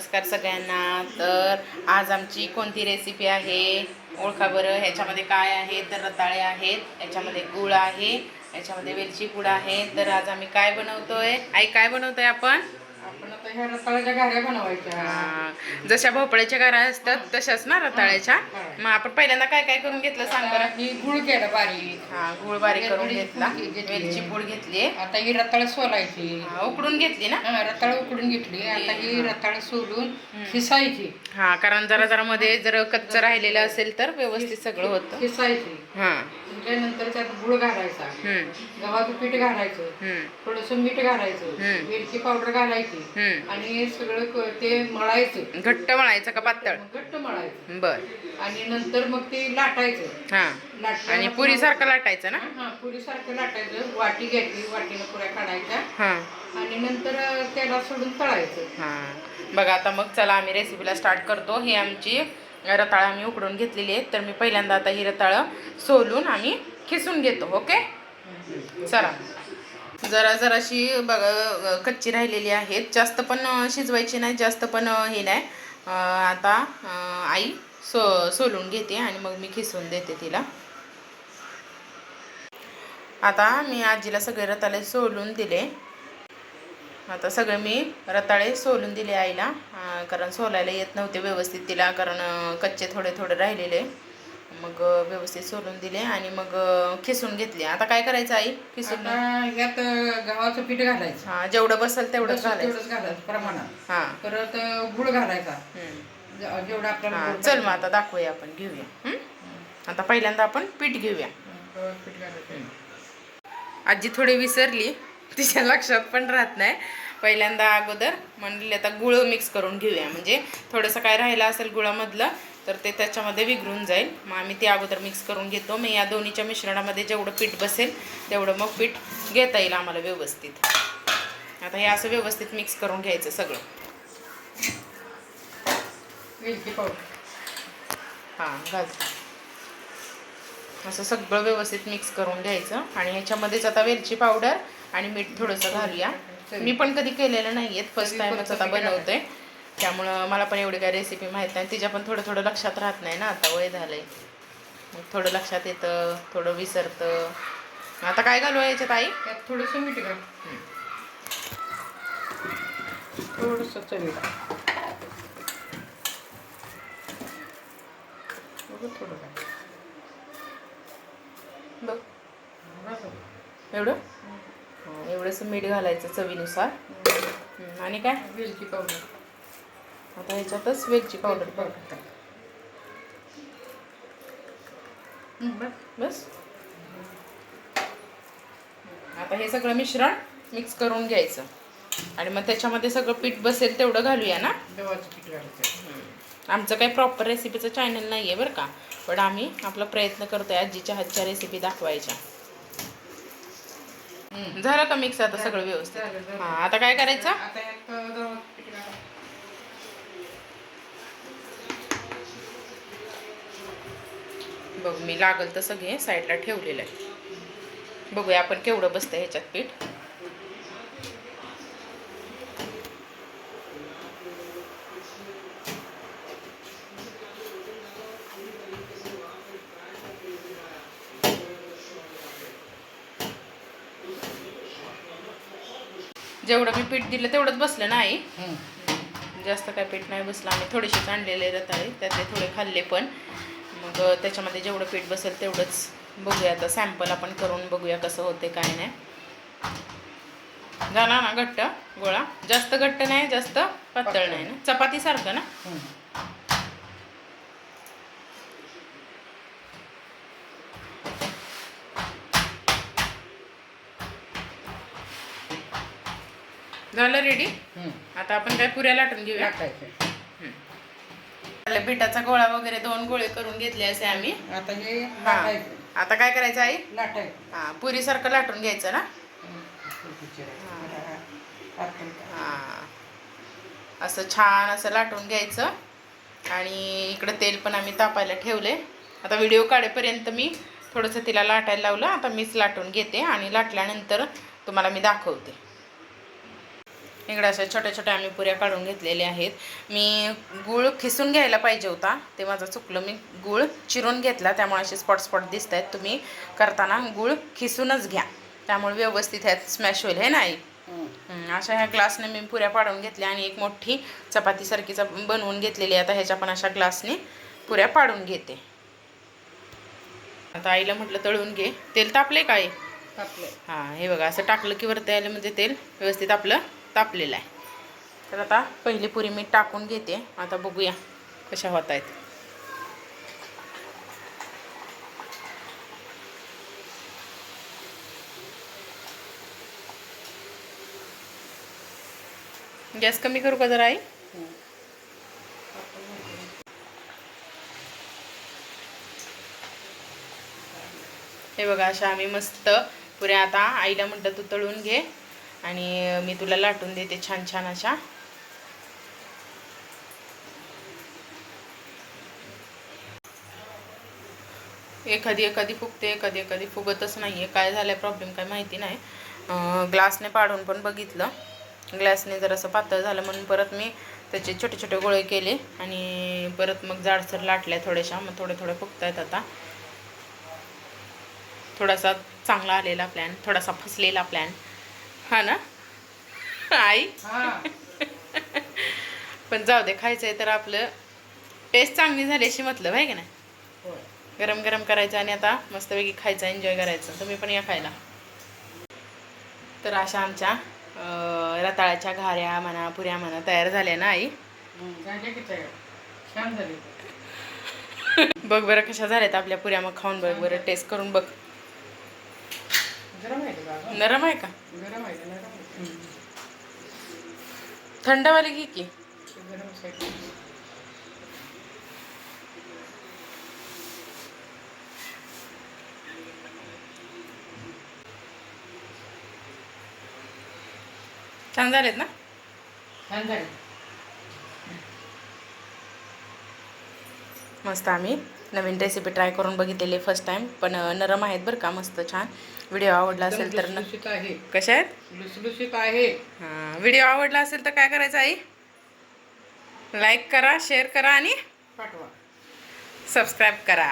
नमस्कार सगळ्यांना. तर आज आमची कोणती रेसिपी आहे? ओळखा बरं. ह्याच्यामध्ये काय आहे? तर रताळे आहेत. याच्यामध्ये गुळ आहे. याच्यामध्ये वेलची पूड आहे. तर आज आम्ही काय बनवतोय? आई काय बनवतोय आपण? आपण आता ह्या रताळ्याच्या बनवायच्या. हा, जशा भोपळ्याच्या गारा असतात तशाच ना रताळ्याच्या. मग आपण पहिल्यांदा काय काय करून घेतलं सांग बरं? ही गुळ केला बारीक. हा गुळ बारीक करून घेतला. वेलची पूड घेतली. आता ही रताळ सोलायची. हा, उकडून घेतली ना? हा, रताळ उकडून घेतली. आता ही रताळ सोलून खिसायची. हा कारण जरा जरा मध्ये जर कच्चं राहिलेलं असेल तर व्यवस्थित सगळं होतं. खिसायची. हा. त्यानंतर त्यात गुळ घालायचा. गव्हाचं पीठ घालायचं हम्म. थोडस मीठ घालायचं. वेलची पावडर घालायची आणि सगळं ते मळायचं. घट्ट मळायचं का पातळ? घट्ट मळायचं. बर. आणि नंतर मग ते लाटायचं. हा. आणि पुरी सारखं लाटायचं ना? हा पुरी सारखं लाटायचं. वाटी घ्यायची वाटीनं पुऱ्या काढायच्या. हा. आणि नंतर त्याला सोडून तळायचं. हा. बघा आता मग चला आम्ही रेसिपीला स्टार्ट करतो. ही आमची रताळं आम्ही उकडून घेतलेली आहेत. तर मी पहिल्यांदा आता ही रताळं सोलून आम्ही खिसून घेतो ओके? चला. जरा जराशी बघा कच्ची राहिलेली आहेत. जास्त पण शिजवायची नाही जास्त पण हे नाही. आता आई सो सोलून घेते आणि मग मी खिसून देते तिला. आता मी आजीला सगळे रताळे सोलून दिले. आता सगळे मी रताळे सोलून दिले आईला. कारण सोलायला येत नव्हते व्यवस्थित तिला कारण कच्चे थोडे थोडे राहिलेले. मग व्यवस्थित सोलून दिले आणि मग खिसून घेतले. आता काय करायचं आई? खिसून? यात गव्हाचं पीठ घालायचं. हा जेवढं बसेल तेवढंच घालायचं. प्रमाणात. हा. परत गुळ घालायचा. जेवढं आपल्याला चल मग आता दाखवूया आपण घेऊया? आता पहिल्यांदा आपण पीठ घेऊया. पीठ घालायचं आजी थोडी विसरली. तिच्या लक्षात पण राहत नाही. पहिल्यांदा अगोदर म्हणले आता गुळ मिक्स करून घेऊया. म्हणजे थोडंसं काय राहिलं असेल गुळामधलं तर ते त्याच्यामध्ये विघरून जाईल. मग आम्ही ते अगोदर मिक्स करून घेतो. मग या दोन्हीच्या मिश्रणामध्ये जेवढं पीठ बसेल तेवढं मग पीठ घेता येईल आम्हाला व्यवस्थित. आता हे असं व्यवस्थित मिक्स करून घ्यायचं सगळं. वेलची पावडर. हां घाल असं सगळं व्यवस्थित मिक्स करून घ्यायचं. आणि ह्याच्यामध्येच आता वेलची पावडर आणि मीठ थोडंसं घालूया. मी पण कधी केलेलं नाही आहेत फर्स्ट टाइमच आता बनवते त्यामुळं मला पण एवढी काय रेसिपी माहीत नाही. तिच्या पण थोडं थोडं लक्षात राहत नाही ना. आता वय झालंय. मग थोडं लक्षात येतं थोडं विसरतं. आता काय घालू याच्यात आई? त्यात थोडंसं मीठ घाल. थोडंसं बघू थोडं. बघ. एवढं? हो, एवढंसं मीठ घालायचं चवीनुसार. हं, आणि काय? वेलची पावडर. आता ह्याच्यातच वेलची पावडर टाक. हं, बस. बस. आता हे सगळं मिश्रण मिक्स करून घ्यायचं. आणि मग त्याच्यामध्ये सगळं पीठ बसेल तेवढं घालूया ना? गव्हाचं पीठ घालायचं आमचं काही प्रॉपर रेसिपीचं चॅनल नाही आहे बरं का. पण आम्ही आपला प्रयत्न करतोय आजीच्या हातच्या रेसिपी दाखवायच्या. झालं का मिक्स आता सगळं व्यवस्थित. हां आता काय करायचं आता यात गव्हाचं पीठ घाला. बघ मी लागल तसं घे साईडला ठेवलेलं आहे. बघूया आपण केवढं बसतं ह्याच्यात पीठ. जेवढं मी पीठ दिलं तेवढंच बसलं ना आई? हं. जास्त काय पीठ नाही बसलं आम्ही थोडेसेच आणलेले रताळे त्यातले थोडे खाल्ले पण. मग त्याच्यामध्ये जेवढं पीठ बसेल तेवढंच बघूया. आता सॅम्पल आपण करून बघूया कसं होते काय नाही. झाला ना घट्ट गोळा? जास्त घट्ट नाही जास्त पातळ नाही ना? चपातीसारखं ना. झालं रेडी हं. आता आपण काय पुऱ्या लाटून घेऊया? आपल्या पिठाचा गोळा वगैरे दोन गोळे करून घेतले असे आम्ही. आता हे लाटायचं. आता काय करायचं आई? लाटायचं. हा पुरीसारखं लाटून घ्यायचं ना. हा. असं छान असं लाटून घ्यायचं. आणि इकडं तेल पण आम्ही तापायला ठेवले आता व्हिडिओ काढेपर्यंत मी थोडंसं तिला लाटायला लावलं. आता मीच लाटून घेते आणि लाटल्यानंतर तुम्हाला मी दाखवते. इकडे अशा छोट्या छोट्या आम्ही पुऱ्या काढून घेतलेल्या आहेत. मी गूळ खिसून घ्यायला पाहिजे होता ते माझं चुकलं. मी गूळ चिरून घेतला त्यामुळे असे स्पॉट स्पॉट दिसत आहेत तुम्ही करताना गूळ खिसूनच घ्या. त्यामुळे व्यवस्थित ह्यात स्मॅश होईल हे नाही हं, अशा ह्या ग्लासने मी पुऱ्या पाडून घेतल्या आणि एक मोठी चपातीसारखी चप बनवून घेतलेली आहे. आता ह्याच्या पण अशा ग्लासने पुऱ्या पाडून घेते. आता आईला म्हटलं तळून घे. तेल तापले काय टाकले हां हे बघा असं टाकलं की वरती आलं म्हणजे तेल व्यवस्थित आपलं तापलेला आहे. तर आता पहिली पुरी मी टाकून घेते. आता बघूया कशा होत आहेत. गॅस कमी करू का जरा आई? हे बघा अशा आम्ही मस्त पुऱ्या आता आईला म्हणतात तू तळून घे. आणि मी तुला लाटून देते छान छान अशा. एखादी एखादी फुगते एखादी एखादी फुगतच नाही आहे काय झालं प्रॉब्लेम काय माहिती नाही. ग्लासने पाडून पण बघितलं. ग्लासने जरासं पातळ झालं म्हणून परत मी त्याचे छोटे छोटे गोळे केले आणि परत मग जाडसर लाटल्या थोड्याशा. मग थोडे थोडे फुगतायत आता. थोडासा चांगला आलेला प्लॅन थोडासा फसलेला प्लॅन हा ना? आई? पण जाऊ दे खायचं आहे तर आपलं. टेस्ट चांगली झाली अशी मतलब आहे की नाही? गरम गरम करायचं आणि आता मस्तपैकी खायचं एन्जॉय करायचं. तुम्ही पण या खायला. तर अशा आमच्या रताळ्याच्या घाऱ्या म्हणा पुऱ्या म्हणा तयार झाल्या ना आई? बघ बरं कशा झाल्यात आपल्या पुऱ्या. मग खाऊन बघ बरं टेस्ट करून बघ. नरम आहे का? गरम आहे नरम आहे? थंडवाले घे की. ते गरमच आहे. छान झालेत ना? छान झाले. मस्त आम्ही. नवीन रेसिपी ट्राय करून बघितलेले फर्स्ट टाइम पण नरम आहेत बरं का मस्त छान. व्हिडिओ आवडला असेल तर आहे. कशा आहेत? लुसलुशीत आहे. हां व्हिडिओ आवडला असेल तर काय करायचं आई? लाईक करा शेअर करा आणि पाठवा. सबस्क्राईब करा.